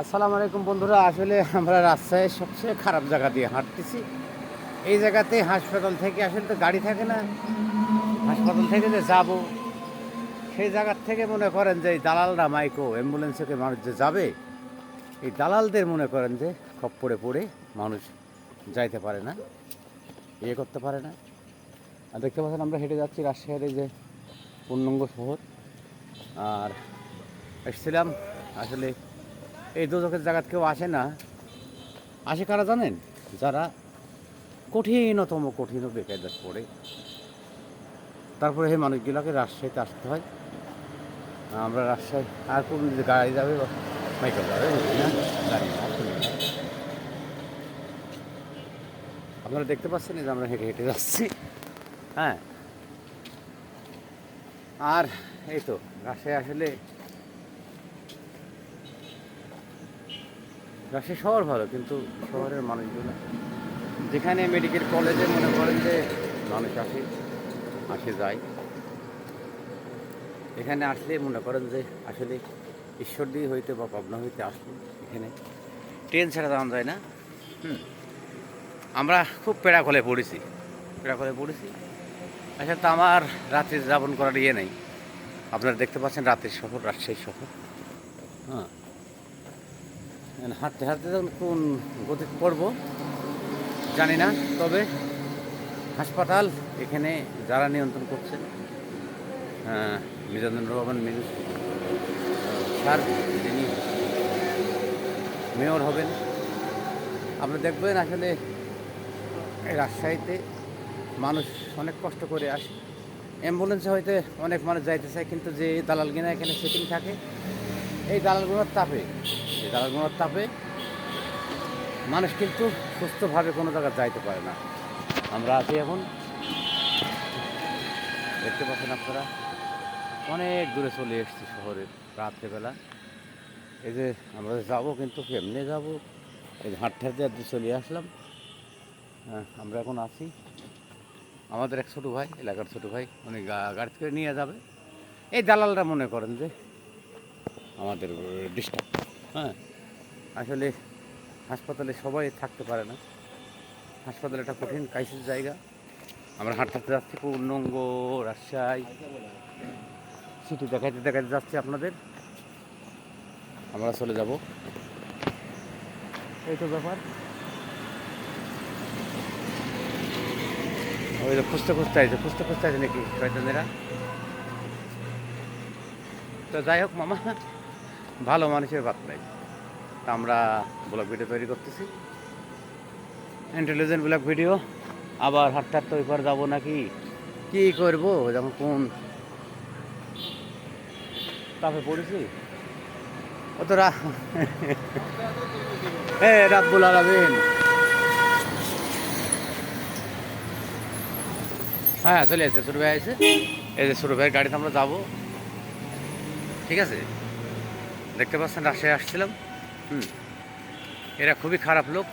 আসসালামু আলাইকুম বন্ধুরা, আসলে আমরা রাজশাহীর সবচেয়ে খারাপ জায়গা দিয়ে হাঁটতেছি। এই জায়গাতে হাসপাতাল থেকে আসলে তো গাড়ি থাকে না। হাসপাতাল থেকে যে যাব, সেই জায়গার থেকে মনে করেন যে এই দালালরা মাইকো অ্যাম্বুলেন্সে মানুষ যে যাবে, এই দালালদের মনে করেন যে খপ্পরে পড়ে মানুষ যাইতে পারে না ইয়ে করতে পারে না। আর দেখতে পাচ্ছেন আমরা হেঁটে যাচ্ছি রাজশাহীর এই যে পূর্ণাঙ্গ শহর। আর এসেছিলাম আসলে এই দুদকের জায়গাত কেউ আসে না। আসে কারা জানেন? যারা কঠিনতম কঠিন বেকায়দার পড়ে। তারপরে সেই মানুষগুলোকে রাজশাহীতে আসতে হয়। আমরা রাজশাহী আর কোন গাড়ি যাবে মাইকেল যাবে না। আপনারা দেখতে পাচ্ছেন যে আমরা হেঁটে হেঁটে যাচ্ছি। হ্যাঁ। আর এই তো, রাজশাহী আসলে রাজশাহী শহর ভালো, কিন্তু শহরের মানুষগুলো যেখানে মেডিকেল কলেজে মনে করেন যে মানুষ আসে আসে যায়। এখানে আসলে মনে করেন যে আসলে ঈশ্বর দিয়ে হইতে বা পাবনা হইতে আসলে এখানে ট্রেন ছাড়া যাওয়া যায় না। হুম। আমরা খুব পেড়া কলে পড়েছি পেড়া কলে পড়েছি। আসলে তো আমার রাত্রি যাপন করার ইয়ে নেই। আপনারা দেখতে পাচ্ছেন রাতের শহর, রাজশাহী শহর। হ্যাঁ। হাঁটতে হাঁটতে যখন কোন গতি করব জানি না তবে হাসপাতাল এখানে যারা নিয়ন্ত্রণ করছেন আহ, মিজানুর রহমান মিজু স্যার যিনি মেয়র হবেন আপনি দেখবেন আসলে রাজশাহীতে মানুষ অনেক কষ্ট করে আসে। অ্যাম্বুলেন্সে হয়তো অনেক মানুষ যাইতে চায় কিন্তু যে দালালগিনা এখানে সেটিং থাকে এই দালালগুলোর তাপে এই দালালগুলোর তাপে মানুষ কিন্তু সুস্থভাবে কোনো জায়গায় যাইতে পারে না। আমরা আছি এখন দেখতে পাচ্ছেন আপনারা অনেক দূরে চলে এসেছি শহরের রাত্রেবেলা। এই যে আমরা যাব কিন্তু কেমনে যাব? এই যে হাঁটতে হাঁটতে হাঁটতে চলে আসলাম। হ্যাঁ, আমরা এখন আছি। আমাদের এক ছোটো ভাই এলাকার ছোটো ভাই উনি গাড়ি থেকে নিয়ে যাবে। এই দালালরা মনে করেন যে আমাদের ডিস্টার্ব। হ্যাঁ। আসলে হাসপাতালে সবাই থাকতে পারে না। হাসপাতালে একটা কঠিন ক্রাইসিস জায়গা। আমরা হাঁটতে হাঁটতে যাচ্ছি পূর্ণঙ্গ রাজশাহী। সিটি দেখাইতে দেখাইতে যাচ্ছি আপনাদের। আমরা চলে যাব। এই তো ব্যাপার। ওই তো খুঁজতে খুঁজতে আছে খুঁজতে খুঁজতে আছে নাকি তো যাই হোক মামা। ভালো মানুষের বাদ নাই। তা আমরা ব্লগ ভিডিও তৈরি করতেছি। Intelligent vlog video. আবার হাঁটতে হাঁটতে ওই পার যাব নাকি? কি করব? যখন কোন? তাপে পড়েছি। ও তো রা এ, রাব্বুল আলামিন। হ্যাঁ চলে এসেছে সুরু ভাই এসে এই যে সুরু ভাইয়ের গাড়িতে আমরা যাব। ঠিক আছে? দেখতে পাচ্ছেন রাশিয়ায় আসছিলাম। হুম। এরা খুবই খারাপ লোক।